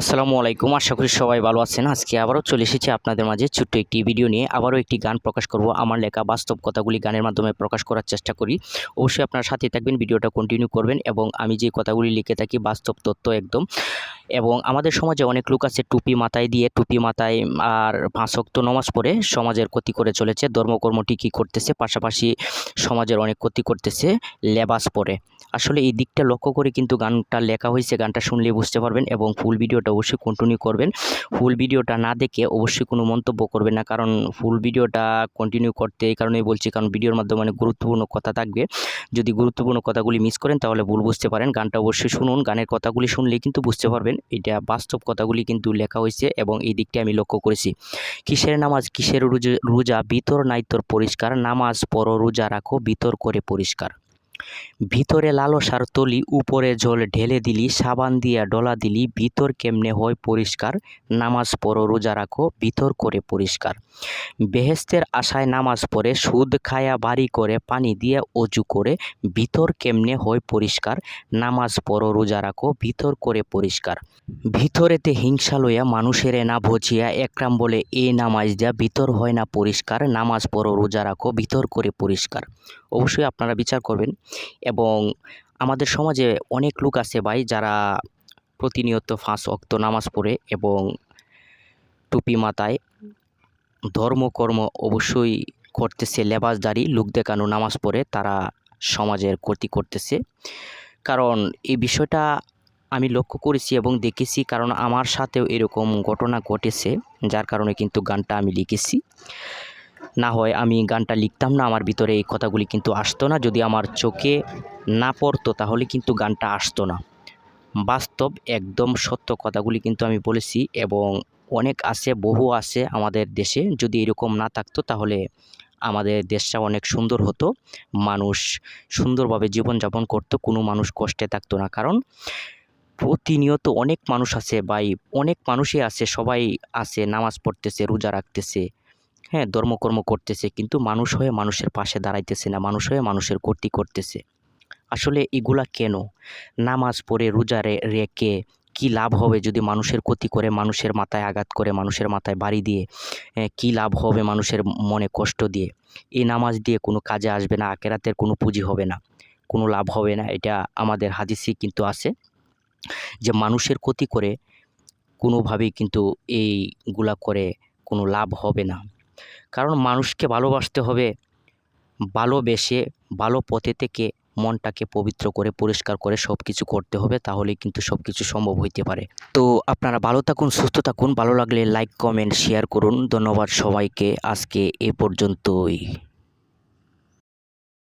আসসালামু আলাইকুম। আশা করি সবাই ভালো আছেন। আজকে আবারও চলে এসেছি আপনাদের মাঝে ছোট্ট একটি ভিডিও নিয়ে। আবারও একটি গান প্রকাশ করব। আমার লেখা বাস্তব কথাগুলি গানের মাধ্যমে প্রকাশ করার চেষ্টা করি। অবশ্যই আপনার সাথে থাকবেন, ভিডিওটা কন্টিনিউ করবেন এবং আমি যে কথাগুলি লিখে থাকি বাস্তব তথ্য একদম। এবং আমাদের সমাজে অনেক লোক আছে টুপি মাথায় দিয়ে, টুপি মাথায় আর পাঁচক্ত নমাজ পড়ে সমাজের ক্ষতি করে চলেছে, ধর্মকর্ম ঠিকই করতেছে, পাশাপাশি সমাজের অনেক ক্ষতি করতেছে, লেবাস পরে। আসলে এই দিকটা লক্ষ্য করে কিন্তু গানটা লেখা হয়েছে, গানটা শুনলে বুঝতে পারবেন এবং ফুল ভিডিওটা অবশ্যই কন্টিনিউ করবেন। ফুল ভিডিওটা না দেখে অবশ্যই কোনো মন্তব্য করবেন না, কারণ ফুল ভিডিওটা কন্টিনিউ করতে এই কারণেই বলছি, কারণ ভিডিওর মাধ্যমে অনেক গুরুত্বপূর্ণ কথা থাকবে। যদি গুরুত্বপূর্ণ কথাগুলি মিস করেন তাহলে ভুল বুঝতে পারেন, গানটা অবশ্যই শুনুন, গানের কথাগুলি শুনলেই কিন্তু বুঝতে পারবেন। এটা বাস্তব কথাগুলি কিন্তু লেখা হয়েছে এবং এই দিকটি আমি লক্ষ্য করেছি। কিসের নামাজ? কিসের রোজা? ভিতর নাইতর পরিষ্কার। নামাজ পর রোজা রাখো, ভিতর করে পরিষ্কার। ভিতরে লালসার তলি, উপরে জল ঢেলে দিলি, সাবান দিয়া ডলা দিলি, ভিতর কেমনে হয় পরিষ্কার? নামাজ পড়ো, রোজা রাখো, ভিতর করে পরিষ্কার। বেহেস্তের আশায় নামাজ পড়ে, সুদ খায়া বাড়ি করে, পানি দিয়ে অজু করে, ভিতর কেমনে হয় পরিষ্কার? নামাজ পড়ো, রোজা রাখো, ভিতর করে পরিষ্কার। ভিতরেতে হিংসা লইয়া মানুষের না ভজিয়া একরাম বলে, এ নামাজ দিয়া ভিতর হয় না পরিষ্কার, নামাজ পড়ো, রোজা রাখো, ভিতর করে পরিষ্কার। অবশ্যই আপনারা বিচার করবেন। এবং আমাদের সমাজে অনেক লোক আছে ভাই যারা প্রতিনিয়ত ফাঁস অক্ত নামাজ পড়ে এবং টুপি মাথায় ধর্মকর্ম অবশ্যই করতেছে, লেবাসদারি, লোক দেখানো নামাজ পড়ে, তারা সমাজের ক্ষতি করতেছে। কারণ এই বিষয়টা আমি লক্ষ্য করেছি এবং দেখেছি, কারণ আমার সাথেও এরকম ঘটনা ঘটেছে, যার কারণে কিন্তু গানটা আমি লিখেছি। না হয় আমি গানটা লিখতাম না, আমার ভিতরে এই কথাগুলি কিন্তু আসতো না। যদি আমার চোখে না পড়তো, তাহলে কিন্তু গানটা আসতো না। বাস্তব, একদম সত্য কথাগুলি কিন্তু আমি বলেছি এবং অনেক আছে, বহু আছে আমাদের দেশে। যদি এরকম না থাকতো, তাহলে আমাদের দেশটা অনেক সুন্দর হতো। মানুষ সুন্দরভাবে জীবনযাপন করতো, কোনো মানুষ কষ্টে থাকতো না। কারণ প্রতিনিয়ত অনেক মানুষ আছে বাই অনেক মানুষই আছে, সবাই আছে, নামাজ পড়তেছে, রোজা রাখতেছে। হ্যাঁ ধর্মকর্ম করতেছে, কিন্তু মানুষ হয়ে মানুষের পাশে দাঁড়াইতেছে না, মানুষ হয়ে মানুষের ক্ষতি করতেছে। আসলে এগুলা কেন? নামাজ পড়ে, রোজা রেখে কি লাভ হবে যদি মানুষের ক্ষতি করে, মানুষের মাথায় আঘাত করে, মানুষের মাথায় বাড়ি দিয়ে কি লাভ হবে মানুষের মনে কষ্ট দিয়ে? এই নামাজ দিয়ে কোনো কাজে আসবে না আকেরাতের কোনো পুঁজি হবে না, কোনো লাভ হবে না, এটা আমাদের হাদিসে কিন্তু আছে। যে মানুষের ক্ষতি করে কোনোভাবেই কিন্তু এইগুলা করে কোনো লাভ হবে না। কারণ মানুষকে ভালোবাসতে হবে। ভালোবেসে, ভালো পথে থেকে মনটাকে পবিত্র করে, পরিষ্কার করে সব কিছু করতে হবে, তাহলেই কিন্তু সব কিছু সম্ভব হইতে পারে। তো আপনারা ভালো থাকুন, সুস্থ থাকুন, ভালো লাগলে লাইক কমেন্ট শেয়ার করুন। ধন্যবাদ সবাইকে। আজকে এ পর্যন্তই।